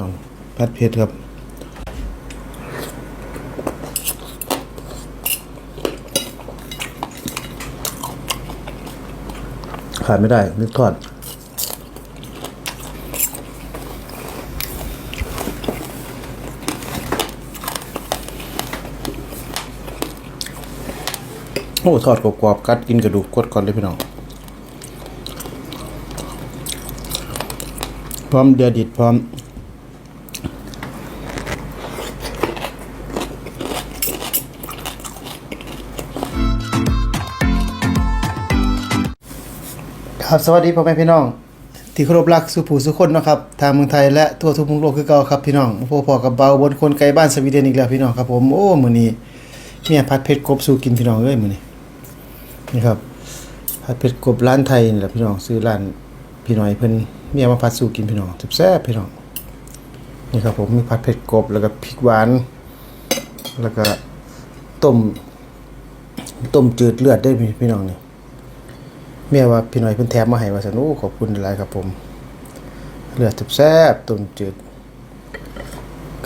น้องพัดเผ็ดครับขาดไม่ได้นึกทอดโอ้ทอดกรอบๆกัดกินกระดูกกดก่อนเลยพี่น้อง พร้อมเดือดดิดพร้อม ครับสวัสดีพ่อแม่พี่น้อง ที่เคารพรักสุผู้สุคนเนาะครับทางเมืองไทยและทั่วทุกมุมโลกคือเก่าครับพี่น้องพวกพอกับเบาบนคนไกลบ้านสวีเดนอีกแล้วพี่น้องครับผมโอ้มื้อนี้เมียผัดเผ็ดกบสู่กินพี่น้องเอ้ยมื้อนี้นี่ครับผัดเผ็ดกบร้านไทยนี่แหละพี่น้องซื้อร้านพี่น้อยเพิ่นเมียมาผัดสู่กินพี่น้องแซ่บๆพี่น้องนี่ครับผมมีผัดเผ็ดกบแล้วก็พริกหวาน แล้วก็ต้มต้มจืดเลือดได้พี่พี่น้องนี่ เมียว่าพี่น้อยเพิ่นแถมมาให้ว่าซั่นโอ้ขอบคุณหลายครับผม เลือดแซ่บต้มจืด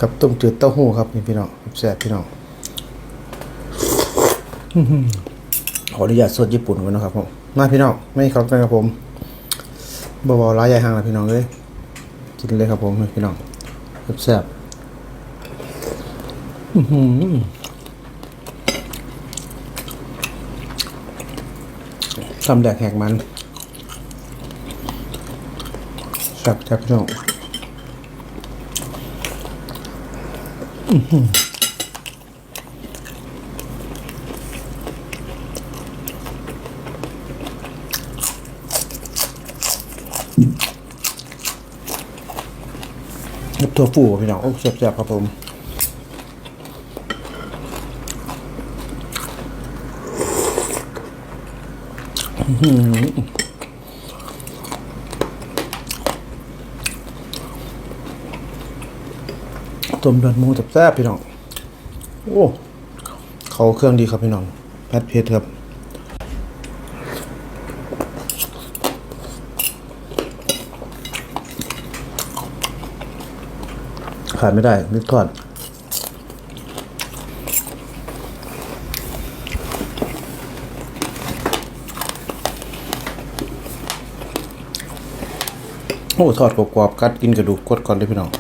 กับต้มจืดเต้าหู้ครับนี่พี่น้องแซ่บพี่น้องขออนุญาตสดญี่ปุ่นก่อนนะครับผมมาพี่น้องไม่ครับกันครับผมบ่บ่ร้ายใหญ่ห่างนะพี่น้องเอ้ยกินเลยครับผมพี่น้องแซ่บอื อหือทำแดกแหกมันสับจับพี่น้องเกับตัวฟูพี่น้องโอ้แซ่บๆครับผม ต้มเลือดหมูแซ่บๆพี่น้อง โอ้เขาเครื่องดีครับพี่น้องแพทเพชรครับขาดไม่ได้นึกทอด โอ้ทอดกรอบๆกัดกินกระดูกกดก่อนเลยพี่น้อง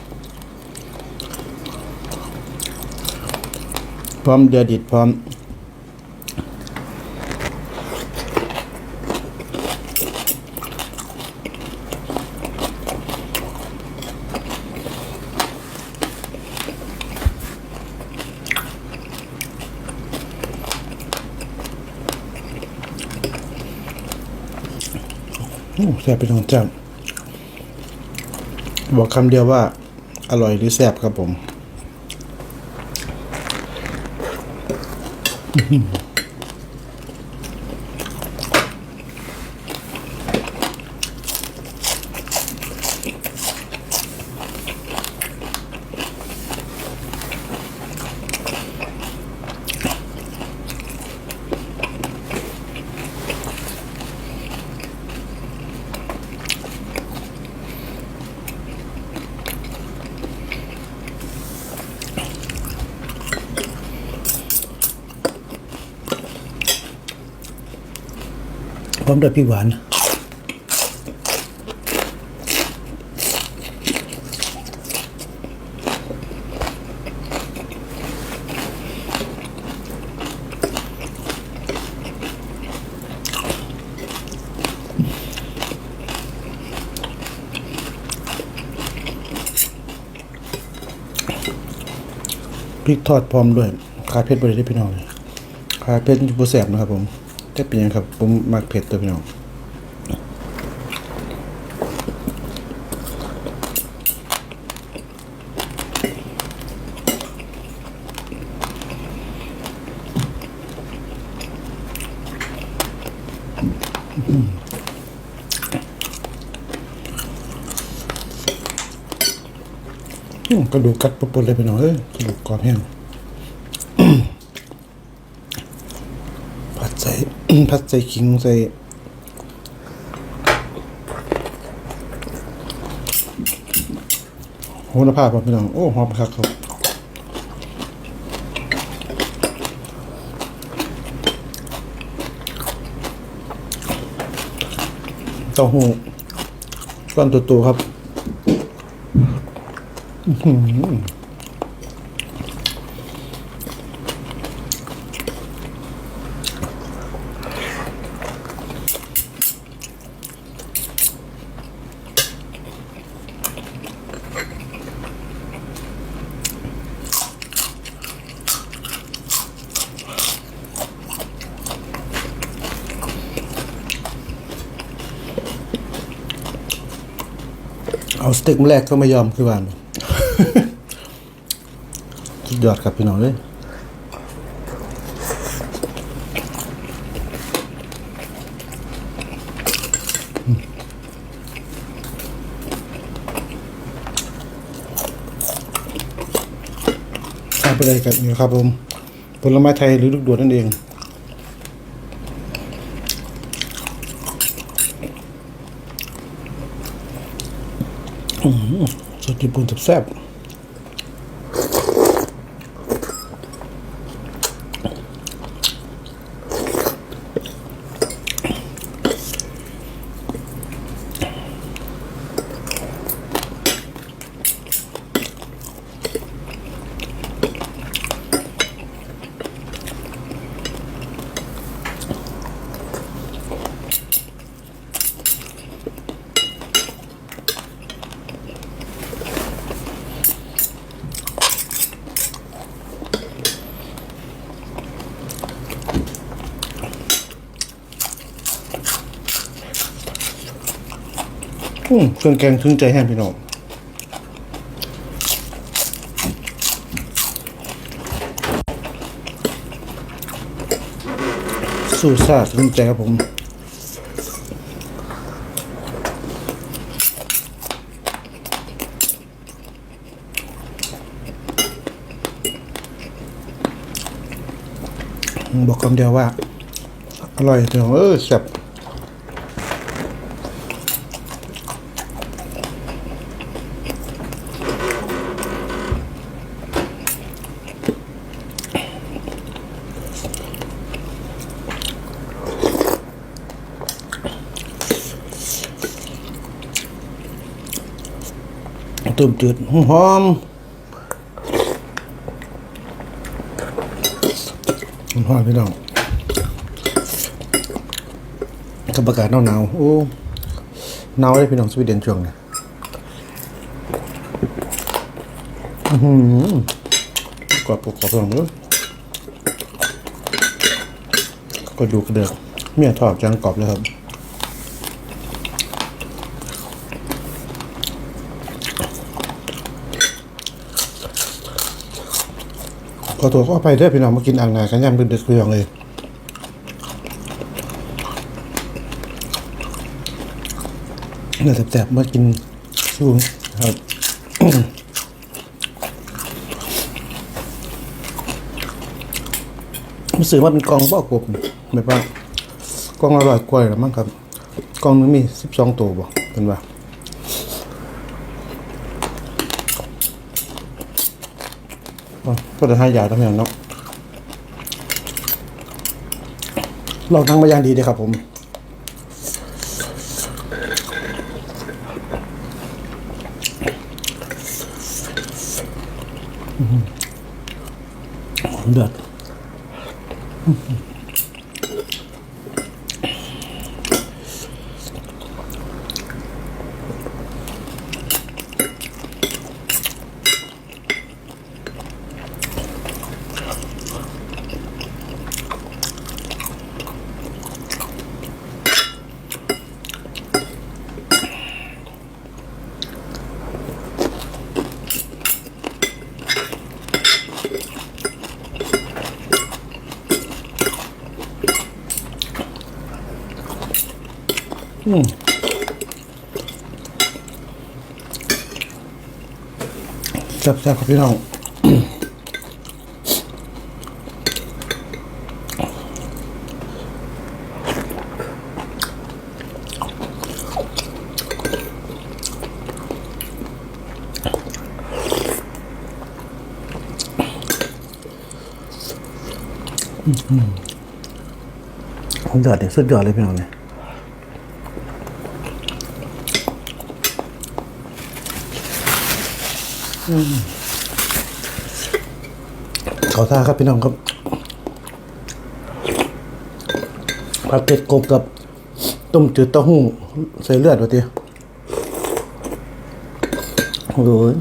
พร้อมเดือดดิดพร้อมโอ้แซ่บไปทั้งจัง บอกคำเดียวว่า อร่อยหรือแซ่บครับผม พร้อมด้วยพริกหวาน พริกทอดพร้อมด้วยขาเผ็ดบริได้พี่น้องขาเผ็ดบุแสบนะครับผม จะเป็นยังครับผมมักเผ็ดตัวพี่น้องกระดูกกัดปนๆเลยพี่น้องเอ้ยกระดูกกรอบแห้งผัดใส่ ผัดใส่ขิงใส่หหระพาครับพี่น้อง โอ้หอมครับครับเต้าหู้ก้อนตัวๆครับ อื เอาสเต็กมาแรกก็ไม่ยอมคือว่าสุดยอดครับพี่น้องเลยทานไปเลยกันนี่ครับผมผลไม้ไทยหรือลูกดวดนั่นเอง สดญี่ปุ่นแซ่บ อืมเครื่องแกงถึงใจแห้งพี่น้องสูตรซ่าถึงใจครับผมบอกคำเดียวว่า อร่อยจังเออแซ่บ ต้มจืดหอมหอมพี่น้องกับอากาศหนาวๆโอ้หนาวเลยพี่น้องสวีเดนช่วงนี้อื้อหือกรอบกรอบลองเลยก็ดูกระเดือกเมียทอดจังกรอบเลยครับ ขอตัวก็ไปเด้อพี่น้องมากินอ่างนากันยำดึกๆเรื่องเลยเนื้อแสบๆมากินช่วงครับรู้สึกว่าเป็นกองบ่อกบแบบว่ากองอร่อยกว่าหรือมั้งครับ กองนึงมีสิบสองตัวบ่เป็นว่า อ๋อ ก็จะให้ยาทั้งอย่างเนาะลองทั้งมาอย่างดีเลยครับผมอื้อหือเดือด แซ่บแซ่บพี่น้องสุดยอดเลยสุดยอดเลยพี่น้องเนี่ย ขาท่าครับพี่น้องครับผัดเผ็ดกบกับ ต้มจืดเต้าหู้ใส่เลือดวะทีโอ้ย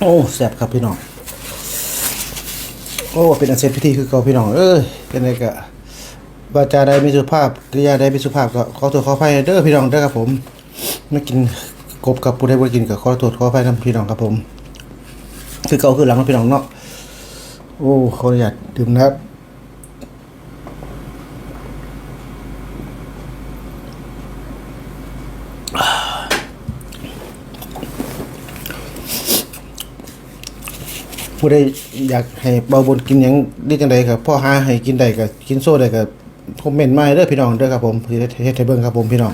โอ้แซ่บครับพี่น้อง โอ้เป็นอันเสร็จพิธีคือเก่าพี่น้องเอ้ยเป็นไงกะวาจาใดไม่สุภาพกริยาใดไม่สุภาพก็ขอโทษขออภัยเด้อพี่น้องเด้อครับผมไม่กินกบกับผู้ใดบ่กินก็ขอโทษขออภัยนํพี่น้องครับผม คือเก่าคือหลังพี่น้องเนาะโอ้ขออนุญาตดื่มนะครับ ผู้ใดอยากให้เบาบนกินหยังได้จังใดก็พ่อหาให้กินได้ก็กินโซ่ได้ก็คอมเมนต์มาให้เด้อพี่น้องเด้อครับผมสิเฮ็ดให้เบิ่งครับผมพี่น้อง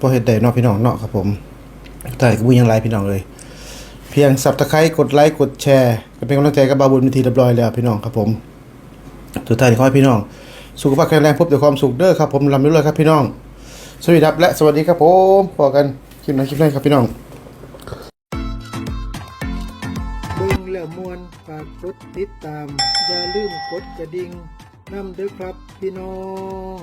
พอเฮ็ดได้เนาะพี่น้องเนาะครับผมแต่ก็บ่ยังหลายพี่น้องเลยเพียงสับตะไคร้กดไลค์กดแชร์ก็เป็นกำลังใจกับบาบุญมิทีเรียบร้อยแล้วพี่น้องครับผมสุดท้ายขอให้พี่น้อง สุขภาพแข็งแรงพบแต่ความสุขเด้อครับผมลำด้วยครับพี่น้อง สวัสดีครับและสวัสดีครับผมพอกันคลิปหน้าคลิปหน้าครับพี่น้อง มวนฝากกดติดตาม อย่าลืมกดกระดิ่งนำเด้อครับพี่น้อง